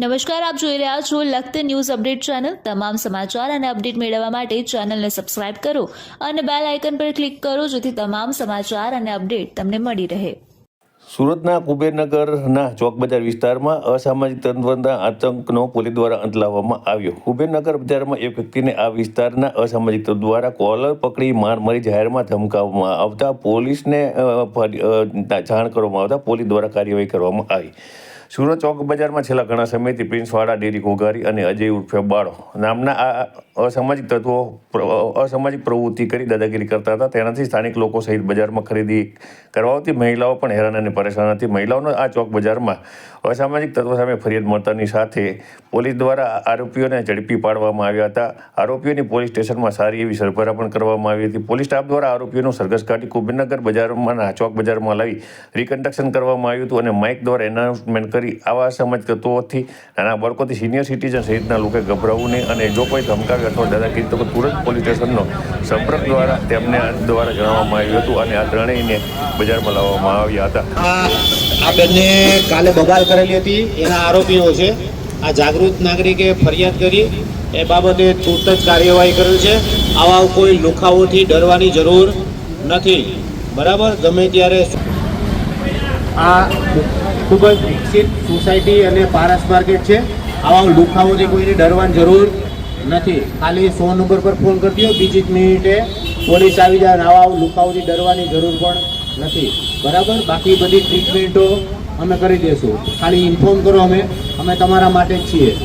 નમસ્કાર, આપ જોઈ રહ્યા છો લખત ન્યૂઝ અપડેટ ચેનલ. તમામ સમાચાર અને અપડેટ મેળવવા માટે ચેનલને સબસ્ક્રાઇબ કરો અને બેલ આઇકન પર ક્લિક કરો જેથી તમામ સમાચાર અને અપડેટ તમને મળી રહે. સુરતના કુબેરનગરના ચોક બજાર વિસ્તારમાં અસામાજિક તત્વના આતંકનો પોલીસ દ્વારા અંત લાવવામાં આવ્યો. કુબેરનગર બજારમાં એક વ્યક્તિને આ વિસ્તારના અસામાજિક તત્વો દ્વારા કોલર પકડી માર મારી જાહેરમાં ધમકાવવામાં આવતા પોલીસને જાણ કરવામાં આવતા પોલીસ દ્વારા કાર્યવાહી કરવામાં આવી. સુરત ચોક બજારમાં છેલ્લા ઘણા સમયથી પ્રિન્સવાડા, ડેરી ઘોઘારી અને અજય ઉર્ફે બાળો નામના આ અસામાજિક તત્વો અસામાજિક પ્રવૃત્તિ કરી દાદાગીરી કરતા હતા. તેનાથી સ્થાનિક લોકો સહિત બજારમાં ખરીદી કરવા આવતી મહિલાઓ પણ હેરાન અને પરેશાન હતી. મહિલાઓનો આ ચોક બજારમાં અસામાજિક તત્વો સામે ફરિયાદ મળતાની સાથે પોલીસ દ્વારા આરોપીઓને ઝડપી પાડવામાં આવ્યા હતા. આરોપીઓની પોલીસ સ્ટેશનમાં સારી એવી સરભરા પણ કરવામાં આવી હતી. પોલીસ સ્ટાફ દ્વારા આરોપીઓનું સરઘસ કાઢી કુબેરનગર બજારમાં ચોક બજારમાં લાવી રિકન્સ્ટ્રક્શન કરવામાં આવ્યું હતું અને માઇક દ્વારા એનાઉન્સમેન્ટ કરી આવા અસામાજિક તત્વોથી નાના બાળકોથી સિનિયર સિટીઝન સહિતના લોકોએ ગભરાવું નહીં અને જો કોઈ ધમકાવે અથવા દાદાગીરી તો તુરંત પોલીસ સ્ટેશનનો સંપર્ક દ્વારા તેમને દ્વારા જણાવવામાં આવ્યું હતું અને આ ત્રણેયને બજારમાં લાવવામાં આવ્યા હતા. આ બંને કાલે બગાલ કરેલી હતી. એના આરોપીઓ છે. આ જાગૃત નાગરિકે ફરિયાદ કરી. એ બાબતે તુરત જ કાર્યવાહી કરેલ છે. આવા કોઈ લુખાઓથી ડરવાની જરૂર નથી. બરાબર? ગમે ત્યારે આ ખૂબ જ વિકસિત સોસાયટી અને પારસ માર્કેટ છે. આવા લુખાઓથી કોઈને ડરવાની જરૂર નથી. ખાલી સો નંબર પર ફોન કરતી હોય બીજી મિનિટે પોલીસ આવી જાય આવા લુખાઓથી ડરવાની જરૂર પણ નથી. બરાબર? બાકી બધી ટ્રીટમેન્ટો અમે કરી દઈશું. ખાલી ઇન્ફોર્મ કરો અમે. અમે તમારા માટે જ છીએ.